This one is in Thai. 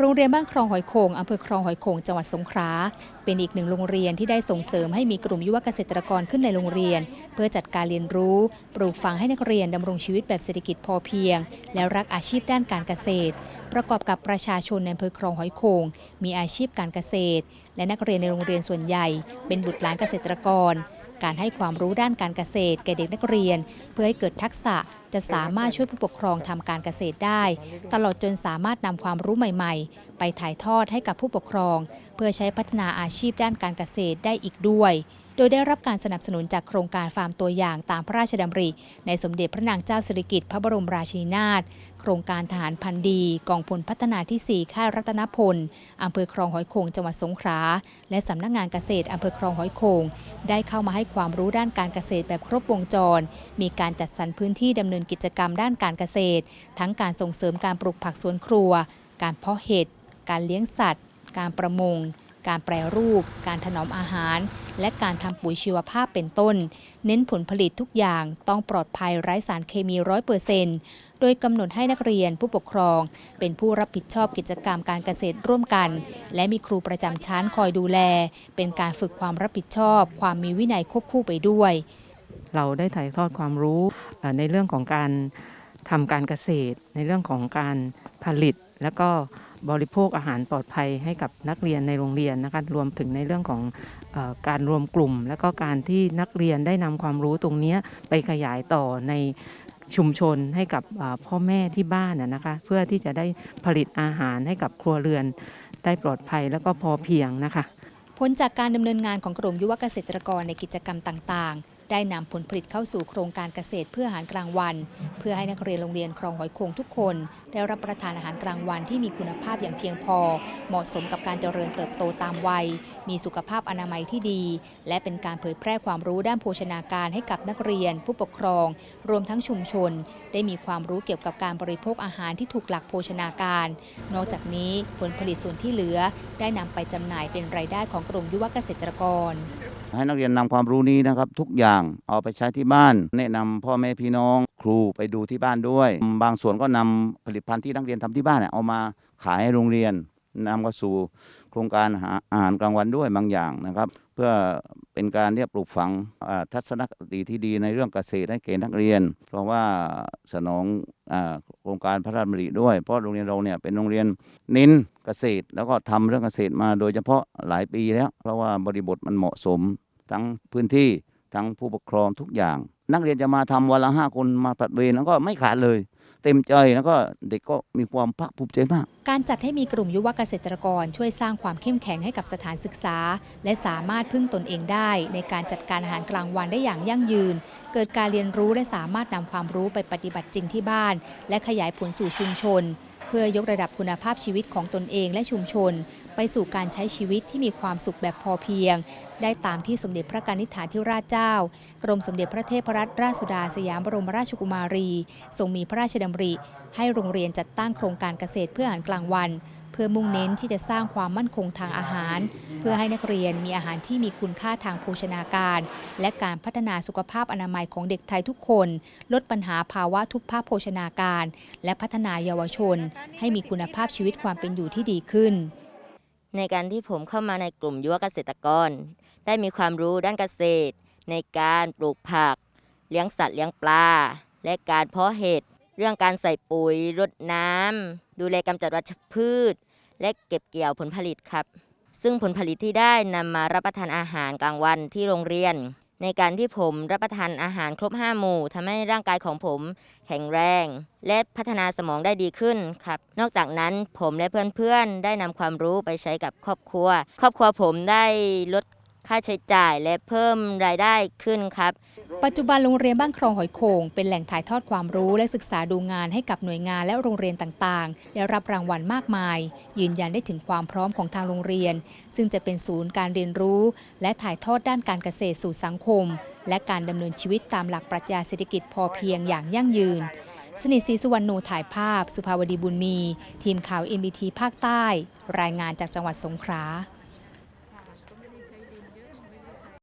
โรงเรียนบ้านคลองหอยโขงอำเภอคลองหอยโขงจังหวัดสงขลาเป็นอีกหนึ่งโรงเรียนที่ได้ส่งเสริมให้มีกลุ่มยุวเกษตรกรขึ้นในโรงเรียน เพื่อจัดการเรียนรู้ ปลูกฝังให้นักเรียนดำรงชีวิตแบบเศรษฐกิจพอเพียง และรักอาชีพด้านการเกษตร ประกอบกับประชาชนในอำเภอคลองหอยโขงมีอาชีพการเกษตร และนักเรียนในโรงเรียนส่วนใหญ่ เป็นบุตรหลานเกษตรกร การให้ความรู้ด้านการเกษตรแก่เด็กนักเรียน เพื่อให้เกิดทักษะจะสามารถช่วยผู้ปกครองทำการเกษตรได้ ตลอดจนสามารถนำความรู้ใหม่ๆ ไปถ่ายทอดให้กับผู้ปกครอง เพื่อใช้พัฒนาอาชีพด้านการเกษตรได้อีกด้วย โดยได้รับการสนับสนุนจากโครงการฟาร์มตัวอย่างตามพระราชดำริ ในสมเด็จพระนางเจ้าสิริกิติ์พระบรมราชินีนาถ โครงการทหารพันธุ์ดี กองพลพัฒนาที่ 4 ค่ายรัตนพล อำเภอคลองหอยโขงจังหวัดสงขลา และสำนักงานเกษตรอำเภอคลองหอยโขงได้เข้ามาให้ความรู้ด้านการเกษตรแบบครบวงจร มีการจัดสรรพื้นที่ดำเนินกิจกรรมด้านการเกษตร ทั้งการส่งเสริมการปลูกผักสวนครัว การเพาะเห็ด การเลี้ยงสัตว์ การประมง การแปรรูป การถนอมอาหาร และการทำปุ๋ยชีวภาพเป็นต้น เน้นผลผลิตทุกอย่างต้องปลอดภัยไร้สารเคมีร้อยเปอร์เซนต์โดยกำหนดให้นักเรียนผู้ปกครอง เป็นผู้รับผิดชอบกิจกรรมการเกษตรร่วมกัน และมีครูประจำชั้นคอยดูแล เป็นการฝึกความรับผิดชอบ ความมีวินัยควบคู่ไปด้วย เราได้ถ่ายทอดความรู้ในเรื่องของการทำการเกษตร ในเรื่องของการผลิต แล้วก็ บริโภคอาหารปลอดภัยให้กับนักเรียนในโรงเรียนนะคะรวมถึงในเรื่องของอการรวมกลุ่ม แล้วก็การที่นักเรียนได้นำความรู้ตรงนี้ไปขยายต่อในชุมชนให้กับพ่อแม่ที่บ้านนะคะเพื่อที่จะได้ผลิตอาหารให้กับครัวเรือนได้ปลอดภัยแล้วก็พอเพียงนะคะผลจากการดำเนินงานของกลุ่มยุวเกษตรกรในกิจกรรมต่างๆ ได้นำผลผลิตเข้าสู่โครงการเกษตรเพื่ออาหารกลางวัน เพื่อให้นักเรียนโรงเรียนคลองหอยโขงทุกคน ได้รับประทานอาหารกลางวันที่มีคุณภาพอย่างเพียงพอ เหมาะสมกับการเจริญเติบโตตามวัย มีสุขภาพอนามัยที่ดี และเป็นการเผยแพร่ความรู้ด้านโภชนาการให้กับนักเรียน ผู้ปกครอง รวมทั้งชุมชน ได้มีความรู้เกี่ยวกับการบริโภคอาหารที่ถูกหลักโภชนาการ นอกจากนี้ผลผลิตส่วนที่เหลือ ได้นำไปจำหน่ายเป็นรายได้ของกลุ่มยุวเกษตรกร ให้นักเรียนนำความรู้นี้นะครับทุกอย่างเอาไปใช้ที่บ้าน แนะนำพ่อแม่พี่น้องครูไปดูที่บ้านด้วย บางส่วนก็นำผลิตภัณฑ์ที่นักเรียนทำที่บ้านเนี่ยเอามาขายให้โรงเรียนนำเข้าสู่โครงการหาอาหารกลางวันด้วยบางอย่างนะครับ เพื่อ เป็นการเรียกปลูกฝังทัศนคติที่ดีในเรื่องเกษตรให้เกณฑ์นักเรียน เพราะว่าสนองโครงการพระราชดำริด้วย เพราะโรงเรียนเราเนี่ยเป็นโรงเรียนเน้นเกษตร แล้วก็ทำเรื่องเกษตรมาโดยเฉพาะหลายปีแล้ว เพราะว่าบริบทมันเหมาะสมทั้งพื้นที่ ทั้งผู้ปกครองทุกอย่าง นักเรียนจะมาทำวันละห้าคนมาผัดเวรแล้วก็ไม่ขาดเลย เต็มใจแล้วก็เด็กก็มีความภาคภูมิใจมาก การจัดให้มีกลุ่มยุวเกษตรกรช่วยสร้างความเข้มแข็งให้กับสถานศึกษา และสามารถพึ่งตนเองได้ ในการจัดการอาหารกลางวันได้อย่างยั่งยืน เกิดการเรียนรู้และสามารถนำความรู้ไปปฏิบัติจริงที่บ้าน และขยายผลสู่ชุมชน เพื่อยกระดับคุณภาพชีวิตของตนเองและชุมชน ไปสู่การใช้ชีวิตที่มีความสุขแบบพอเพียง ได้ตามที่สมเด็จพระกนิษฐาธิราชเจ้า กรมสมเด็จพระเทพรัตนราชสุดาสยามบรมราชกุมารีทรงมีพระราชดำริ ให้โรงเรียนจัดตั้งโครงการเกษตรเพื่ออาหารกลางวัน พื่อมุ่งเน้นที่จะสร้างความมั่นคงทางอาหาร เพื่อให้นักเรียนมีอาหารที่มีคุณค่าทางโภชนาการ และการพัฒนาสุขภาพอนามัยของเด็กไทยทุกคน ลดปัญหาภาวะทุพภาพโภชนาการ และพัฒนาเยาวชน ให้มีคุณภาพชีวิตความเป็นอยู่ที่ดีขึ้นในการที่ผมเข้ามาในกลุ่มยุวเกษตรกร ได้มีความรู้ด้านเกษตร ในการปลูกผัก เลี้ยงสัตว์เลี้ยงปลา และการเพาะเห็ด เรื่องการใส่ปุ๋ยรดน้ำ ดูแลกำจัดวัชพืช และเก็บเกี่ยวผลผลิตครับ ซึ่งผลผลิตที่ได้นำมารับประทานอาหารกลางวันที่โรงเรียน ในการที่ผมรับประทานอาหารครบ 5 หมู่ทำให้ร่างกายของผมแข็งแรง และพัฒนาสมองได้ดีขึ้นครับ นอกจากนั้นผมและเพื่อนๆ ได้นำความรู้ไปใช้กับครอบครัว ครอบครัวผมได้ลด ค่าใช้จ่ายและเพิ่มรายได้ขึ้นครับ ปัจจุบันโรงเรียนบ้านคลองหอยโขงเป็นแหล่งถ่ายทอดความรู้และศึกษาดูงานให้กับหน่วยงานและโรงเรียนต่างๆได้รับรางวัลมากมาย ยืนยันได้ถึงความพร้อมของทางโรงเรียน ซึ่งจะเป็นศูนย์การเรียนรู้ และถ่ายทอดด้านการเกษตรสู่สังคม และการดำเนินชีวิตตามหลักปรัชญาเศรษฐกิจพอเพียงอย่างยั่งยืน สนิทศรีสุวรรณโนถ่ายภาพ สุภาวดีบุญมี ทีมข่าว NBT ภาคใต้ รายงานจากจังหวัดสงขลา